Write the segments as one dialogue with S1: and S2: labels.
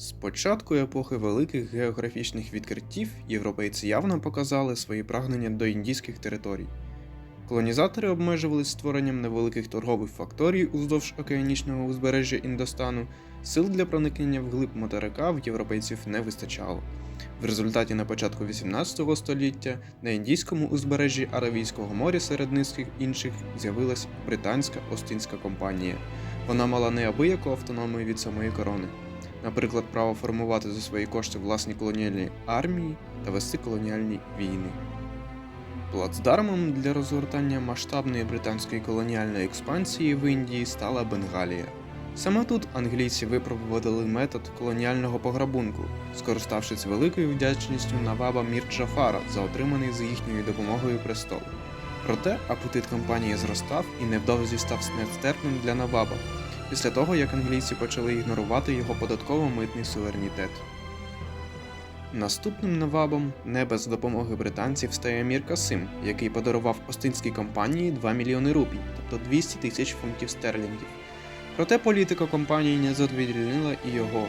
S1: З початку епохи великих географічних відкриттів європейці явно показали свої прагнення до індійських територій. Колонізатори обмежувалися створенням невеликих торгових факторій уздовж океанічного узбережжя Індостану, сил для проникнення вглиб материка в європейців не вистачало. В результаті на початку 18 століття на індійському узбережжі Аравійського моря серед низьких інших з'явилась британська Остинська компанія. Вона мала неабияку автономію від самої корони наприклад, право формувати за свої кошти власні колоніальні армії та вести колоніальні війни. Плацдармом для розгортання масштабної британської колоніальної експансії в Індії стала Бенгалія. Саме тут англійці випробували метод колоніального пограбунку, скориставшись великою вдячністю Наваба Мір Джафара за отриманий з їхньою допомогою престол. Проте апетит компанії зростав і невдовзі став нестерпним для Наваба, після того як англійці почали ігнорувати його податково-митний суверенітет. Наступним навабом не без допомоги британців стає Мір Касим, який подарував Остинській компанії 2 мільйони рупій, тобто 200 тисяч фунтів стерлінгів. Проте політика компанії не задовільнила і його.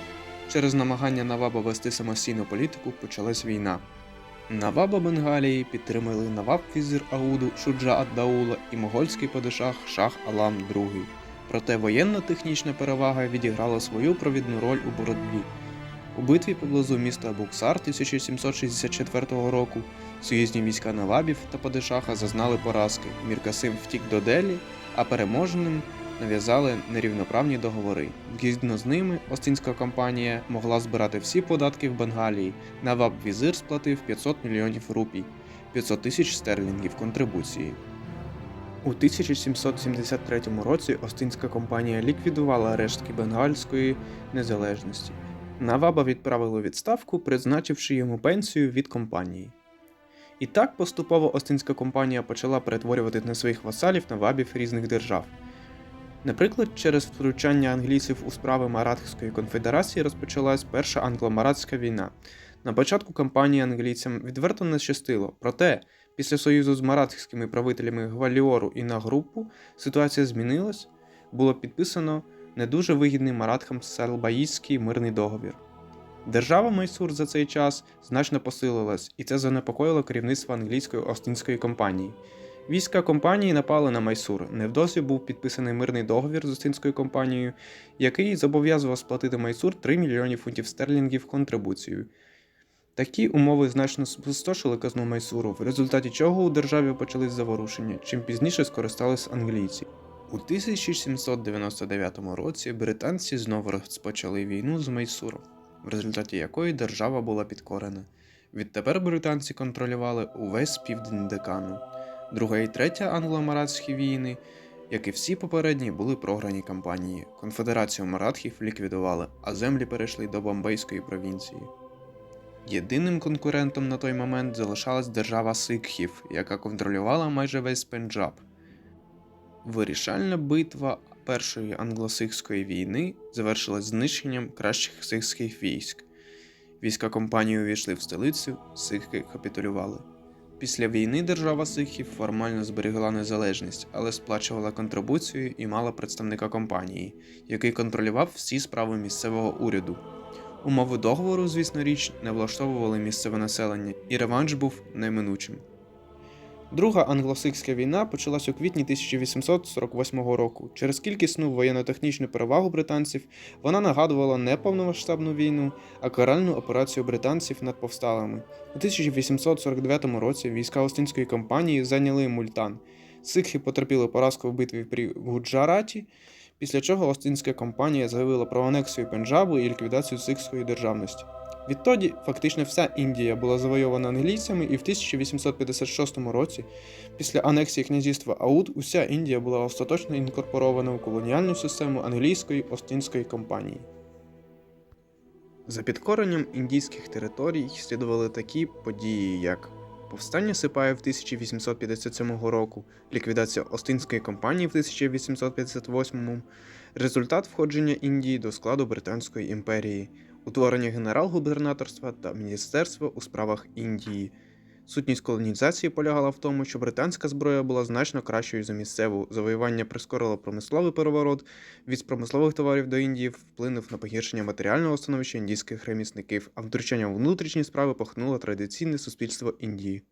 S1: Через намагання Наваба вести самостійну політику почалась війна. Наваба Бенгалії підтримали Наваб Візир Ауду Шуджа Ад-Даула і могольський падишах Шах Алам II. Проте воєнно-технічна перевага відіграла свою провідну роль у боротьбі. У битві поблизу міста Буксар 1764 року союзні війська Навабів та Падишаха зазнали поразки. Міркасим втік до Делі, а переможеним нав'язали нерівноправні договори. Згідно з ними, Остинська компанія могла збирати всі податки в Бенгалії. Наваб Візир сплатив 500 мільйонів рупій, 500 тисяч стерлінгів контрибуції. У 1773 році Остинська компанія ліквідувала рештки бенгальської незалежності. Наваба відправили відставку, призначивши йому пенсію від компанії. І так поступово Остинська компанія почала перетворювати на своїх васалів навабів різних держав. Наприклад, через втручання англійців у справи Маратської конфедерації розпочалась Перша англо-маратська війна. На початку кампанії англійцям відверто не щастило, проте після союзу з маратськими правителями Гваліору і Нагруппу ситуація змінилась, було підписано не дуже вигідний маратхам Салбаїзький мирний договір. Держава Майсур за цей час значно посилилась, і це занепокоїло керівництво англійської Остинської компанії. Війська компанії напали на Майсур. Невдовзі був підписаний мирний договір з Остинською компанією, який зобов'язував сплатити Майсур 3 мільйони фунтів стерлінгів контрибуцією. Такі умови значно спустошили казну Майсуру, в результаті чого у державі почались заворушення, чим пізніше скористались англійці. У 1799 році британці знову розпочали війну з Майсуром, в результаті якої держава була підкорена. Відтепер британці контролювали увесь південь Декану. Друга і третя англо-маратські війни, як і всі попередні, були програні кампанії. Конфедерацію маратхів ліквідували, а землі перейшли до Бомбейської провінції. Єдиним конкурентом на той момент залишалась держава Сикхів, яка контролювала майже весь Пенджаб. Вирішальна битва Першої англосикської війни завершилась знищенням кращих сикхських військ. Війська компанії увійшли в столицю, сикхи капітулювали. Після війни держава сикхів формально зберегла незалежність, але сплачувала контрибуцію і мала представника компанії, який контролював всі справи місцевого уряду. Умови договору, звісно річ, не влаштовували місцеве населення, і реванш був неминучим. Друга англосикська війна почалась у квітні 1848 року. Через кількісну воєнно-технічну перевагу британців вона нагадувала не повномасштабну війну, а каральну операцію британців над повсталими. У 1849 році війська Остинської компанії зайняли Мультан. Сикхи потерпіли поразку в битві при Гуджараті, після чого Остинська компанія заявила про анексію Пенджабу і ліквідацію сикхської державності. Відтоді фактично вся Індія була завойована англійцями, і в 1856 році, після анексії князівства Ауд, уся Індія була остаточно інкорпорована у колоніальну систему англійської Остінської компанії. За підкоренням індійських територій слідували такі події, як повстання Сипає в 1857 року, ліквідація Остинської компанії в 1858, результат входження Індії до складу Британської імперії утворення генерал-губернаторства та Міністерства у справах Індії, Сутність колонізації полягала в тому, що британська зброя була значно кращою за місцеву. Завоювання прискорило промисловий переворот. Від промислових товарів до Індії вплинув на погіршення матеріального становища індійських ремісників, а втручання у внутрішні справи похнуло традиційне суспільство Індії.